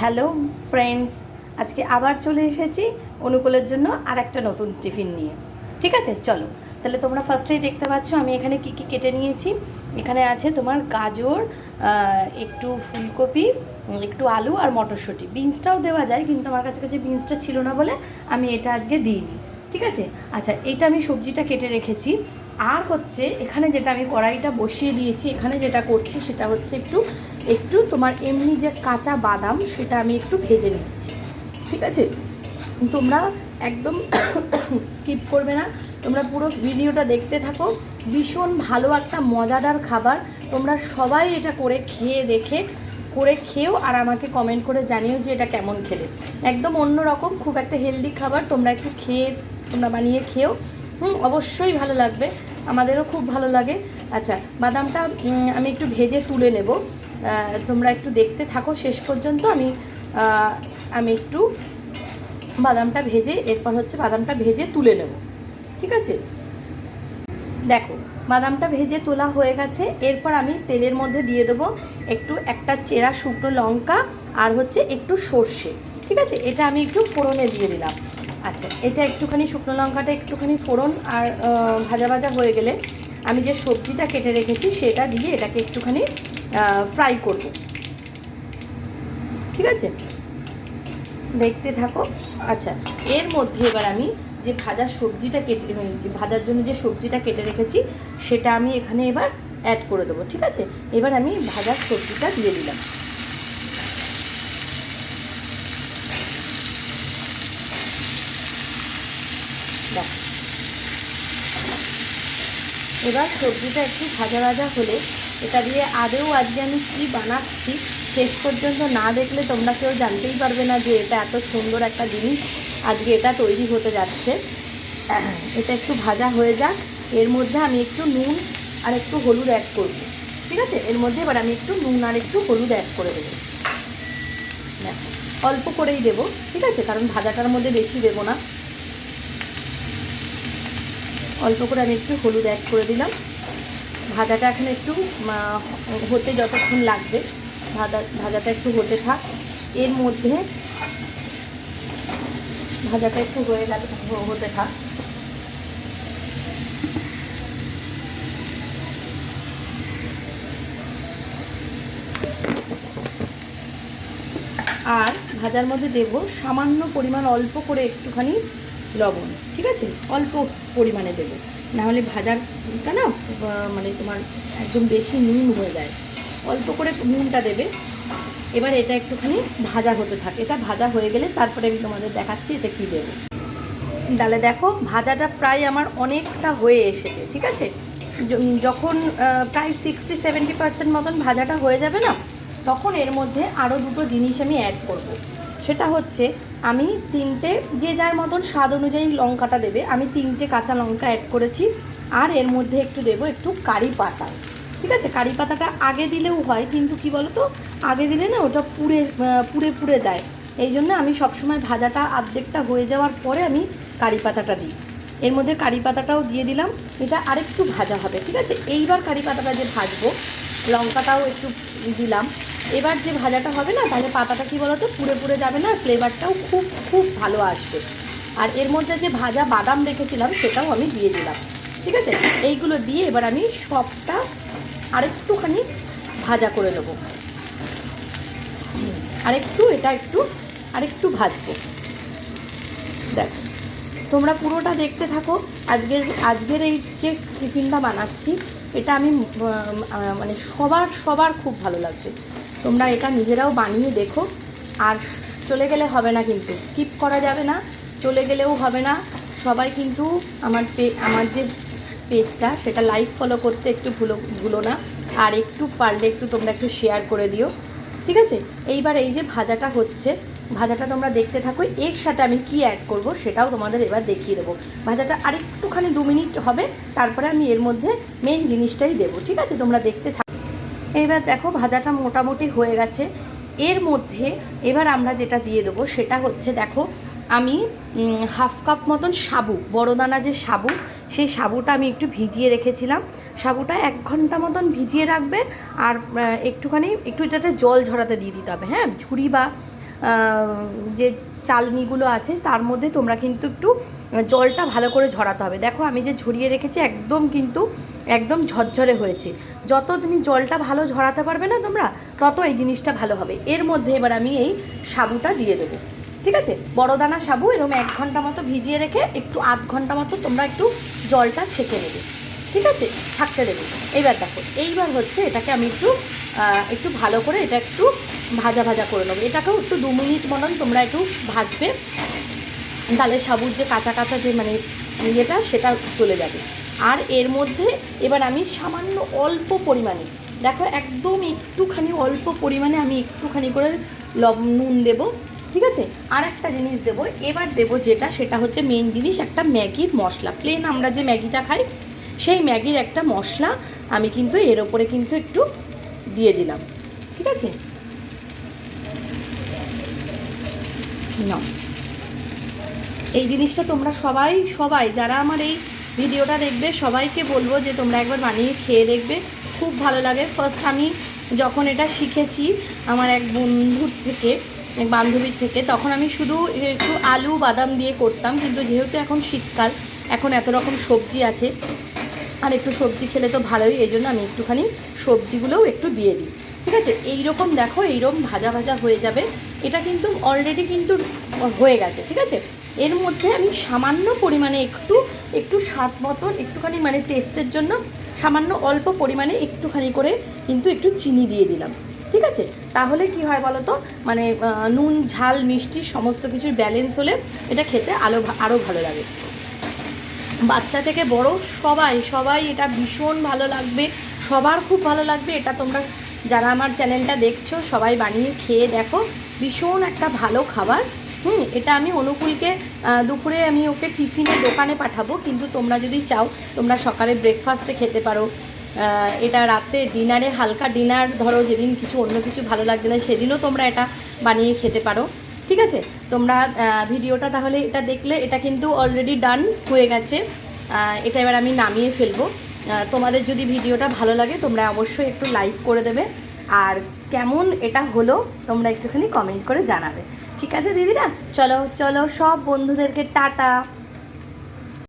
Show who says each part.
Speaker 1: Hello friends, আজকে আবার চলে এসেছি অনুকূলের জন্য আর একটা নতুন টিফিন নিয়ে। ঠিক আছে? চলো। তাহলে তোমরা ফার্স্টেই দেখতে পাচ্ছ, আমি এখানে কি কি কেটে নিয়েছি। এখানে আছে তোমার গাজর একটু ফুলকপি, একটু আলু আর মটরশুঁটি। বিনসটাও দেওয়া যায়, কিন্তু আমার কাছে কাছে বিনসটা ছিল না বলে আমি এটা আজকে দিইনি। ঠিক আছে? আচ্ছা এটা আমি সবজিটা কেটে রেখেছি। আর হচ্ছে, এখানে যেটা আমি কড়াইটা বসিয়ে দিয়েছি, এখানে যেটা করছি সেটা হচ্ছে একটু একটু তোমার এমনি যে কাঁচা বাদাম, সেটা আমি একটু ভেজে নিচ্ছি। ঠিক আছে? তোমরা একদম স্কিপ করবে না। তোমরা পুরো ভিডিওটা দেখতে থাকো। ভীষণ ভালো একটা মজাদার খাবার। তোমরা সবাই এটা করে খেয়ে দেখে, করে খেয়েও আর আমাকে কমেন্ট করে জানিও যে এটা কেমন খেলে। একদম অন্য রকম খুব একটা হেলদি খাবার। তোমরা একটু খেয়ে, তোমরা বানিয়ে খেও হুম, অবশ্যই ভালো লাগবে। আমাদেরও খুব ভালো লাগে। আচ্ছা বাদামটা আমি একটু ভেজে তুলে নেব। তোমরা একটু দেখতে থাকো, শেষ পর্যন্ত আমি আমি একটু বাদামটা ভেজে, এরপর হচ্ছে বাদামটা ভেজে তুলে নেব। ঠিক আছে? দেখো, বাদামটা ভেজে তোলা হয়ে গেছে। এরপর আমি তেলের মধ্যে দিয়ে দেবো একটু একটা চেরা শুকনো লঙ্কা আর হচ্ছে একটু সর্ষে। ঠিক আছে? এটা আমি একটু ফোড়নে দিয়ে দিলাম। আচ্ছা এটা একটুখানি শুকনো লঙ্কাটা একটুখানি ফোড়ন আর ভাজা ভাজা হয়ে গেলে আমি যে সবজিটা কেটে রেখেছি সেটা দিয়ে এটাকে একটুখানি ফ্রাই করব। ঠিক আছে? দেখতে থাকো। আচ্ছা এর মধ্যে এবার আমি যে ভাজা সবজিটা কেটে যে ভাজার জন্য যে সবজিটা কেটে রেখেছি, সেটা আমি এখানে এবার অ্যাড করে দেবো, ঠিক আছে? এবার আমি ভাজার সবজিটা দিয়ে দিলাম। এবার সবজিটা একটু ভাজা ভাজা হলে এটা দিয়ে আদেও আজকে আমি কী বানাচ্ছি শেষ পর্যন্ত না দেখলে তোমরা কেউ জানতেই পারবে না যে এটা এত সুন্দর একটা জিনিস আজকে এটা তৈরি হতে যাচ্ছে। এটা একটু ভাজা হয়ে যাক। এর মধ্যে আমি একটু নুন আর একটু হলুদ অ্যাড করব। ঠিক আছে? এর মধ্যে এবার আমি একটু নুন আর একটু হলুদ অ্যাড করে দেবো। অল্প করেই দেবো। ঠিক আছে? কারণ ভাজাটার মধ্যে বেশি দেবো না। অল্প করে আমি একটু হলুদ অ্যাড করে দিলাম। ভাজাটা এখন একটু হতে যতক্ষণ লাগবে, ভাজা, ভাজাটা একটু হতে থাক। এর মধ্যে ভাজাটা একটু হয়ে গেলে হতে থাক। আর ভাজার মধ্যে দেব সামান্য পরিমাণ অল্প করে একটুখানি লবণ, ঠিক আছে? অল্প পরিমাণে দেব। নাহলে ভাজারটা না মানে তোমার একদম বেশি নুন হয়ে যায়। অল্প করে নুনটা দেবে। এবার এটা একটুখানি ভাজা হতে থাকে। এটা ভাজা হয়ে গেলে তারপরে আমি তোমাদের দেখাচ্ছি এটা কী দেবো। তাহলে দেখো, ভাজাটা প্রায় আমার অনেকটা হয়ে এসেছে, ঠিক আছে? যখন প্রায় সিক্সটি সেভেন্টি পার্সেন্ট মতন ভাজাটা হয়ে যাবে না, তখন এর মধ্যে আরও দুটো জিনিস আমি অ্যাড করব। সেটা হচ্ছে, আমি তিনটে, যে যার মতন স্বাদ অনুযায়ী লঙ্কাটা দেবে, আমি তিনটে কাঁচা লঙ্কা অ্যাড করেছি, আর এর মধ্যে একটু দেবো একটু কারি পাতা। ঠিক আছে? কারি পাতাটা আগে দিলেও হয়, কিন্তু কি বলতো? আগে দিলে না ওটা পুড়ে পুড়ে পুড়ে যায়। এই জন্য আমি সবসময় ভাজাটা আর্ধেকটা হয়ে যাওয়ার পরে আমি কারি পাতাটা দিই। এর মধ্যে কারি পাতাটাও দিয়ে দিলাম, এটা আরেকটু ভাজা হবে, ঠিক আছে? এইবার কারি পাতাটা যে ভাজবো, লঙ্কাটাও একটু দিলাম। এবার যে ভাজাটা হবে না, তাহলে পাতাটা কি বলতো, পুড়ে পুড়ে যাবে না ফ্লেভারটাও খুব খুব ভালো আসবে। আর এর মধ্যে যে ভাজা বাদাম রেখেছিলাম, সেটাও আমি দিয়ে দিলাম। ঠিক আছে? এইগুলো দিয়ে এবার আমি সবটা আরেকটুখানি ভাজা করে নেব। আরেকটু, এটা একটু, আরেকটু ভাজবো। দেখো, তোমরা পুরোটা দেখতে থাকো। আজকের আজকের এই যে টিফিনটা বানাচ্ছি, এটা আমি মানে সবার সবার খুব ভালো লাগছে। তোমরা এটা নিজেরাও বানিয়ে দেখো। আর চলে গেলে হবে না কিন্তু। স্কিপ করা যাবে না। চলে গেলেও হবে না। সবাই কিন্তু আমার পে, আমার যে পেজটা সেটা লাইক ফলো করতে একটু ভুলো ভুলো না। আর একটু পারলে একটু তোমরা একটু শেয়ার করে দিও। ঠিক আছে? এইবার এই যে ভাজাটা হচ্ছে, ভাজাটা তোমরা দেখতে থাকো। এর সাথে আমি কি অ্যাড করব সেটাও তোমাদের এবার দেখিয়ে দেবো। ভাজাটা আরেকটুখানি দু মিনিট হবে। তারপরে আমি এর মধ্যে মেন জিনিসটাই দেবো। ঠিক আছে? তোমরা দেখতে থাকো। এইবার দেখো ভাজাটা মোটামুটি হয়ে গেছে। এর মধ্যে এবার আমরা যেটা দিয়ে দেবো সেটা হচ্ছে দেখো, আমি হাফ কাপ মতন সাবু বড় দানা যে সাবু, সেই সাবুটা আমি একটু ভিজিয়ে রেখেছিলাম। সাবুটা এক ঘণ্টা মতন ভিজিয়ে রাখবে আর একটুখানি, একটু এটাতে জল ঝরাতে দিয়ে দিতে হবে হ্যাঁ? ঝুড়ি বা যে চালনিগুলো আছে, তার মধ্যে তোমরা কিন্তু একটু জলটা ভালো করে ঝরাতে হবে। দেখো আমি যে ঝরিয়ে রেখেছি, একদম কিন্তু একদম ঝরঝরে হয়েছে। যত তুমি জলটা ভালো ঝরাতে পারবে না তোমরা, তত এই জিনিসটা ভালো হবে। এর মধ্যে এবার আমি এই সাবুটা দিয়ে দেবো। ঠিক আছে? বড় দানা সাবু এরকম এক ঘণ্টা মতো ভিজিয়ে রেখে একটু আধ ঘণ্টা মতো তোমরা একটু জলটা ছেঁকে নেবে। ঠিক আছে? থাকতে দেবে। এইবার দেখো, এইবার হচ্ছে এটাকে আমি একটু একটু ভালো করে এটা একটু ভাজা ভাজা করে নেব। এটাকেও একটু দু মিনিট মতন তোমরা একটু ভাজবে। তাহলে সাবুর যে কাঁচা কাঁচা যে মানে ইয়েটা, সেটা চলে যাবে। আর এর মধ্যে এবার আমি সামান্য অল্প পরিমাণে, দেখো একদম একটুখানি অল্প পরিমাণে আমি একটুখানি করে লব, নুন দেবো, ঠিক আছে? আর একটা জিনিস দেবো, এবার দেবো যেটা, সেটা হচ্ছে মেন জিনিস একটা ম্যাগির মশলা। প্লেন আমরা যে ম্যাগিটা খাই, সেই ম্যাগির একটা মশলা আমি কিন্তু এর ওপরে কিন্তু একটু দিয়ে দিলাম, ঠিক আছে? না এই জিনিসটা তোমরা সবাই সবাই যারা আমার এই ভিডিওটা দেখবে, সবাইকে বলব যে তোমরা একবার বানিয়ে খেয়ে দেখবে। খুব ভালো লাগে। ফার্স্ট আমি যখন এটা শিখেছি আমার এক বন্ধুর থেকে, এক বান্ধবীর থেকে, তখন আমি শুধু একটু আলু, বাদাম দিয়ে করতাম। কিন্তু যেহেতু এখন শীতকাল, এখন এত রকম সবজি আছে, আর একটু সবজি খেলে তো ভালোই, এই জন্য আমি একটুখানি সবজিগুলোও একটু দিয়ে দিই। ঠিক আছে? এইরকম দেখো, এইরকম ভাজা ভাজা হয়ে যাবে। এটা কিন্তু অলরেডি কিন্তু হয়ে গেছে। ঠিক আছে? এর মধ্যে আমি সামান্য পরিমাণে একটু একটু স্বাদ মতন একটুখানি মানে টেস্টের জন্য সামান্য অল্প পরিমাণে একটুখানি করে কিন্তু একটু চিনি দিয়ে দিলাম। ঠিক আছে? তাহলে কি হয় বলো তো মানে নুন, ঝাল, মিষ্টি সমস্ত কিছুর ব্যালেন্স হলে এটা খেতে আলো আরও ভালো লাগে। বাচ্চা থেকে বড় সবাই সবাই এটা ভীষণ ভালো লাগবে, সবার খুব ভালো লাগবে, এটা তোমরা যারা আমার চ্যানেলটা দেখছ, সবাই বানিয়ে খেয়ে দেখো। ভীষণ একটা ভালো খাবার। হুম, এটা আমি অনুকূলকে দুপুরে আমি ওকে টিফিনে, দোকানে পাঠাবো, কিন্তু তোমরা যদি চাও, তোমরা সকালে ব্রেকফাস্টে খেতে পারো। এটা রাতে ডিনারে হালকা ডিনার ধরো যেদিন কিছু অন্য কিছু ভালো লাগবে না, সেদিনও তোমরা এটা বানিয়ে খেতে পারো। ঠিক আছে? তোমরা ভিডিওটা তাহলে এটা দেখলে, এটা কিন্তু অলরেডি ডান হয়ে গেছে। এটা এবার আমি নামিয়ে ফেলব। তোমাদের যদি ভিডিওটা ভালো লাগে, তোমরা অবশ্যই একটু লাইক করে দেবে। আর কেমন এটা হলো, তোমরা একটুখানি কমেন্ট করে জানাবে। ঠিক আছে দিদিরা? চলো চলো সব বন্ধুদেরকে টাটা।